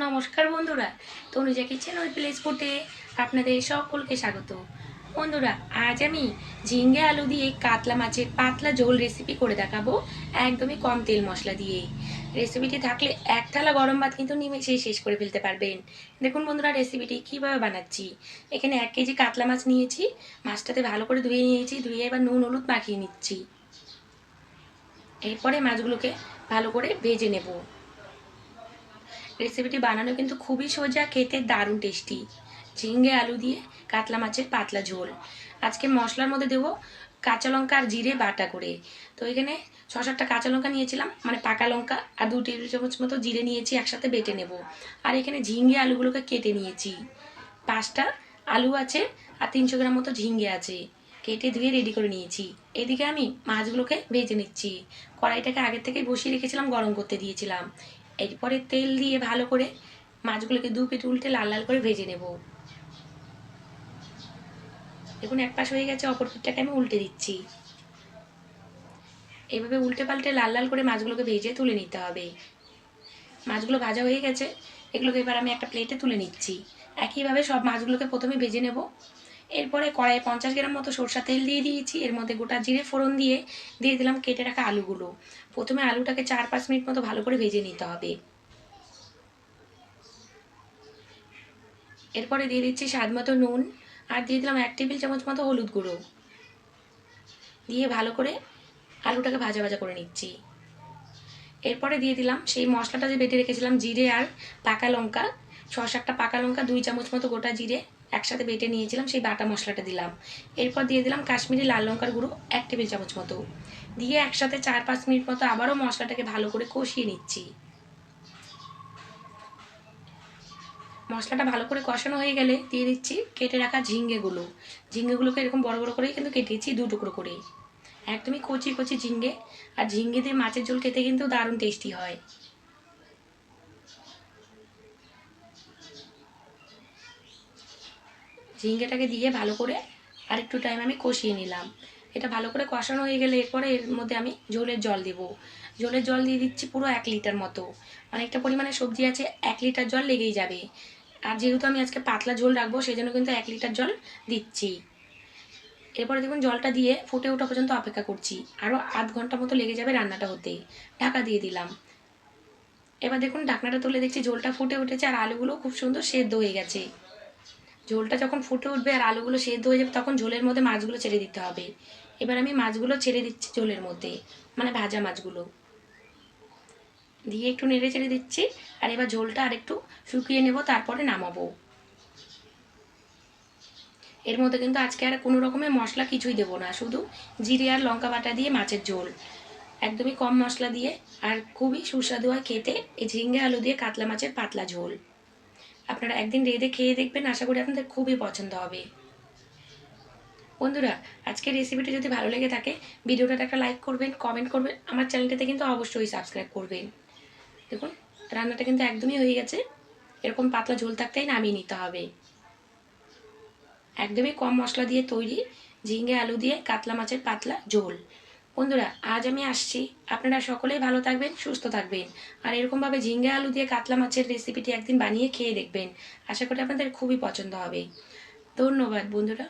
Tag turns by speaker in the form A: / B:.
A: নমস্কার বন্ধুরা, তনুজা কিচেন ওই প্লেস ফুটে আপনাদের সকলকে স্বাগত। বন্ধুরা, আজ আমি ঝিঙ্গে আলু দিয়ে কাতলা মাছের পাতলা ঝোল রেসিপি করে দেখাবো একদমই কম তেল মশলা দিয়ে। রেসিপিটি থাকলে এক থালা গরম ভাত কিন্তু নিমেষেই শেষ করে ফেলতে পারবেন। দেখুন বন্ধুরা রেসিপিটি কীভাবে বানাচ্ছি। এখানে এক কেজি কাতলা মাছ নিয়েছি, মাছটাতে ভালো করে ধুয়ে নিয়েছি, ধুয়ে এবার নুন, হলুদ মাখিয়ে নিচ্ছি। এরপরে মাছগুলোকে ভালো করে ভেজে নেব। রেসিপিটি বানানো কিন্তু খুবই সোজা, খেতে দারুণ টেস্টি ঝিঙ্গে আলু দিয়ে কাতলা মাছের পাতলা ঝোল। আজকে মশলার মধ্যে দেবো কাঁচা লঙ্কা আর জিরে বাটা করে। তো এখানে ছ সাতটা কাঁচা লঙ্কা নিয়েছিলাম মানে পাকা লঙ্কা আর দু টেবিল চামচ মতো জিরে নিয়েছি, একসাথে বেটে নেব। আর এখানে ঝিঙ্গে আলুগুলোকে কেটে নিয়েছি। পাঁচটা আলু আছে আর তিনশো গ্রাম মতো ঝিঙ্গে আছে। কেটে ধুয়ে রেডি করে নিয়েছি। এদিকে আমি মাছগুলোকে ভেজে নিচ্ছি। কড়াইটাকে আগের থেকে বসিয়ে রেখেছিলাম, গরম করতে দিয়েছিলাম। এরপরে তেল দিয়ে ভালো করে মাছগুলোকে দু পিঠ উল্টে লাল লাল করে ভেজে নেব। দেখুন, এক পাশ হয়ে গেছে, অপর পিঠটাকে আমি উল্টে দিচ্ছি। এভাবে উল্টে পাল্টে লাল লাল করে মাছগুলোকে ভেজে তুলে নিতে হবে। মাছগুলো ভাজা হয়ে গেছে, এগুলোকে এবার আমি একটা প্লেটে তুলে নিচ্ছি। একইভাবে সব মাছগুলোকে প্রথমে ভেজে নেব। এরপরে কড়াইয়ে পঞ্চাশ গ্রাম মতো সরষা তেল দিয়ে দিয়েছি। এর মধ্যে গোটা জিরে ফোড়ন দিয়ে দিয়ে দিলাম কেটে রাখা আলুগুলো। প্রথমে আলুটাকে চার পাঁচ মিনিট মতো ভালো করে ভেজে নিতে হবে। এরপরে দিয়ে দিচ্ছি স্বাদ মতো নুন আর দিয়ে দিলাম এক টেবিল চামচ মতো হলুদ গুঁড়ো। দিয়ে ভালো করে আলুটাকে ভাজা ভাজা করে নিচ্ছি। এরপরে দিয়ে দিলাম সেই মশলাটা যে বেটে রেখেছিলাম জিরে আর পাকা লঙ্কা। ছ সাতটা পাকা লঙ্কা, দুই চামচ মতো গোটা জিরে একসাথে বেটে নিয়েছিলাম, সেই বাটা মশলাটা দিলাম। এরপর দিয়ে দিলাম কাশ্মীরি লাল লঙ্কার গুঁড়ো এক টেবিল চামচ মতো। দিয়ে একসাথে চার পাঁচ মিনিট মতো আবারও মশলাটাকে ভালো করে কষিয়ে নিচ্ছি। মশলাটা ভালো করে কষানো হয়ে গেলে দিয়ে দিচ্ছি কেটে রাখা ঝিঙ্গেগুলো। ঝিঙ্গেগুলোকে এরকম বড় বড় করেই কিন্তু কেটেছি দু টুকরো করে। একদমই কচি কচি ঝিঙ্গে। আর ঝিঙ্গে দিয়ে মাছের ঝোল খেতে কিন্তু দারুণ টেস্টি হয়। ঝিঙ্গেটাকে দিয়ে ভালো করে আর একটু টাইম আমি কষিয়ে নিলাম। এটা ভালো করে কষানো হয়ে গেলে এরপরে এর মধ্যে আমি ঝোলের জল দেব। ঝোলের জল দিয়ে দিচ্ছি পুরো এক লিটার মতো। অনেকটা পরিমাণে সবজি আছে, এক লিটার জল লেগেই যাবে। আর যেহেতু আমি আজকে পাতলা ঝোল রাখব সেই জন্য কিন্তু এক লিটার জল দিচ্ছি। এরপরে দেখুন জলটা দিয়ে ফুটে ওঠা পর্যন্ত অপেক্ষা করছি। আরও আধ ঘণ্টা মতো লেগে যাবে রান্নাটা হতে। ঢাকা দিয়ে দিলাম। এবার দেখুন ঢাকনাটা তুলে দেখছি, ঝোলটা ফুটে উঠেছে আর আলুগুলো খুব সুন্দর সেদ্ধ হয়ে গেছে। ঝোলটা যখন ফুটে উঠবে আর আলুগুলো সেদ্ধ হয়ে যাবে, তখন ঝোলের মধ্যে মাছগুলো ছেড়ে দিতে হবে। এবার আমি মাছগুলো ছেড়ে দিচ্ছি ঝোলের মধ্যে মানে ভাজা মাছগুলো। দিয়ে একটু নেড়ে চেড়ে দিচ্ছি, আর এবার ঝোলটা আর একটু শুকিয়ে নেব, তারপরে নামাবো। এর মধ্যে কিন্তু আজকে আর কোনো রকমের মশলা কিছুই দেবো না, শুধু জিরে আর লঙ্কা বাটা দিয়ে মাছের ঝোল। একদমই কম মশলা দিয়ে, আর খুবই সুস্বাদু হয় খেতে, এই ঝিঙ্গে আলু দিয়ে কাতলা মাছের পাতলা ঝোল। আপনারা একদিন রেঁধে খেয়ে দেখবেন, আশা করি আপনাদের খুবই পছন্দ হবে। বন্ধুরা, আজকের রেসিপিটি যদি ভালো লেগে থাকে, ভিডিওটাতে একটা লাইক করবেন কমেন্ট করবেন, আমার চ্যানেলটাতে কিন্তু অবশ্যই সাবস্ক্রাইব করবেন। দেখুন, রান্নাটা কিন্তু একদমই হয়ে গেছে। এরকম পাতলা ঝোল থাকতেই নামিয়ে নিতে হবে। একদমই কম মশলা দিয়ে তৈরি ঝিঙে, আলু দিয়ে কাতলা মাছের পাতলা ঝোল। বন্ধুরা, আজ আমি আসছি। আপনারা সকলেই ভালো থাকবেন, সুস্থ থাকবেন। আর এরকমভাবে ঝিঙ্গে আলু দিয়ে কাতলা মাছের রেসিপিটি একদিন বানিয়ে খেয়ে দেখবেন। আশা করি আপনাদের খুবই পছন্দ হবে। ধন্যবাদ বন্ধুরা।